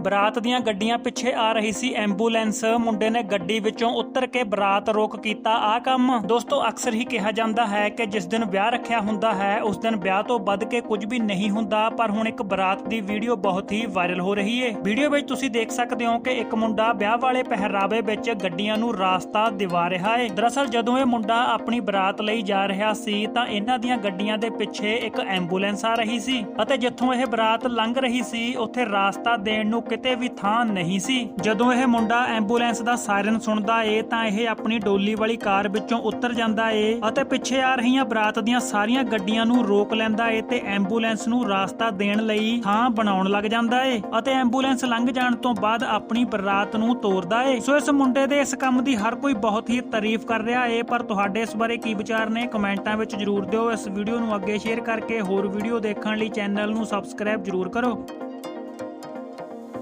ਬਰਾਤ ਦੀਆਂ ਗੱਡੀਆਂ ਪਿੱਛੇ ਆ ਰਹੀ ਸੀ। ਐਂਬੂਲੈਂਸ ਮੁੰਡੇ ਨੇ ਗੱਡੀ ਵਿੱਚੋਂ ਉਤਰ ਕੇ ਬਰਾਤ ਰੋਕ ਕੀਤਾ। ਆ ਕੰਮ ਦੋਸਤੋ ਅਕਸਰ ਹੀ ਕਿਹਾ ਜਾਂਦਾ ਹੈ ਕਿ ਜਿਸ ਦਿਨ ਵਿਆਹ ਰੱਖਿਆ ਹੁੰਦਾ ਹੈ, ਉਸ ਦਿਨ ਵਿਆਹ ਤੋਂ ਵੱਧ ਕੇ ਕੁਝ ਵੀ ਨਹੀਂ ਹੁੰਦਾ। ਪਰ ਹੁਣ ਇੱਕ ਬਰਾਤ ਦੀ ਵੀਡੀਓ ਬਹੁਤ ਹੀ ਵਾਇਰਲ ਹੋ ਰਹੀ ਹੈ ਵੀਡੀਓ ਵਿੱਚ ਤੁਸੀਂ ਦੇਖ ਸਕਦੇ ਹੋ ਕਿ ਇੱਕ ਮੁੰਡਾ ਵਿਆਹ ਵਾਲੇ ਪਹਿਰਾਵੇ ਵਿੱਚ ਗੱਡੀਆਂ ਨੂੰ ਰਾਸਤਾ ਦਿਵਾ ਰਿਹਾ ਹੈ ਦਰਅਸਲ ਜਦੋਂ ਇਹ ਮੁੰਡਾ ਆਪਣੀ ਬਰਾਤ ਲਈ ਜਾ ਰਿਹਾ ਸੀ, ਤਾਂ ਇਹਨਾਂ ਦੀਆਂ ਗੱਡੀਆਂ ਦੇ ਪਿੱਛੇ ਇੱਕ ਐਂਬੂਲੈਂਸ ਆ ਰਹੀ ਸੀ। ਅਤੇ ਜਿੱਥੋਂ ਇਹ ਬਰਾਤ ਲੰਘ ਰਹੀ ਸੀ, ਉੱਥੇ ਰਾਸਤਾ ਦੇਣ ਨੂੰ ਕਿਤੇ ਵੀ ਥਾਂ ਨਹੀਂ ਸੀ। ਜਦੋਂ ਇਹ ਮੁੰਡਾ ਐਂਬੂਲੈਂਸ ਦਾ ਸਾਇਰਨ ਸੁਣਦਾ ਏ, ਤਾਂ ਇਹ ਆਪਣੀ ਡੋਲੀ ਵਾਲੀ ਕਾਰ ਵਿੱਚੋਂ ਉਤਰ ਜਾਂਦਾ ਏ ਅਤੇ ਪਿੱਛੇ ਆ ਰਹੀਆਂ ਬਰਾਤ ਦੀਆਂ ਸਾਰੀਆਂ ਗੱਡੀਆਂ ਨੂੰ ਰੋਕ ਲੈਂਦਾ ਏ ਤੇ ਐਂਬੂਲੈਂਸ ਨੂੰ ਰਾਸਤਾ ਦੇਣ ਲਈ ਥਾਂ ਬਣਾਉਣ ਲੱਗ ਜਾਂਦਾ ਏ ਅਤੇ ਐਂਬੂਲੈਂਸ ਲੰਘ ਜਾਣ ਤੋਂ ਬਾਅਦ ਆਪਣੀ ਬਰਾਤ ਨੂੰ ਤੋਰਦਾ ਏ। ਸੋ ਇਸ ਮੁੰਡੇ ਦੇ ਇਸ ਕੰਮ ਦੀ ਹਰ ਕੋਈ ਬਹੁਤ ਹੀ ਤਾਰੀਫ ਕਰ ਰਿਹਾ ਏ, ਪਰ ਤੁਹਾਡੇ ਇਸ ਬਾਰੇ ਕੀ ਵਿਚਾਰ ਨੇ ਕਮੈਂਟਾਂ ਵਿੱਚ ਜਰੂਰ ਦਿਓ। ਇਸ ਵੀਡੀਓ ਨੂੰ ਅੱਗੇ ਸ਼ੇਅਰ ਕਰਕੇ ਹੋਰ ਵੀਡੀਓ ਦੇਖਣ ਲਈ ਚੈਨਲ ਨੂੰ ਸਬਸਕ੍ਰਾਈਬ ਜਰੂਰ ਕਰੋ।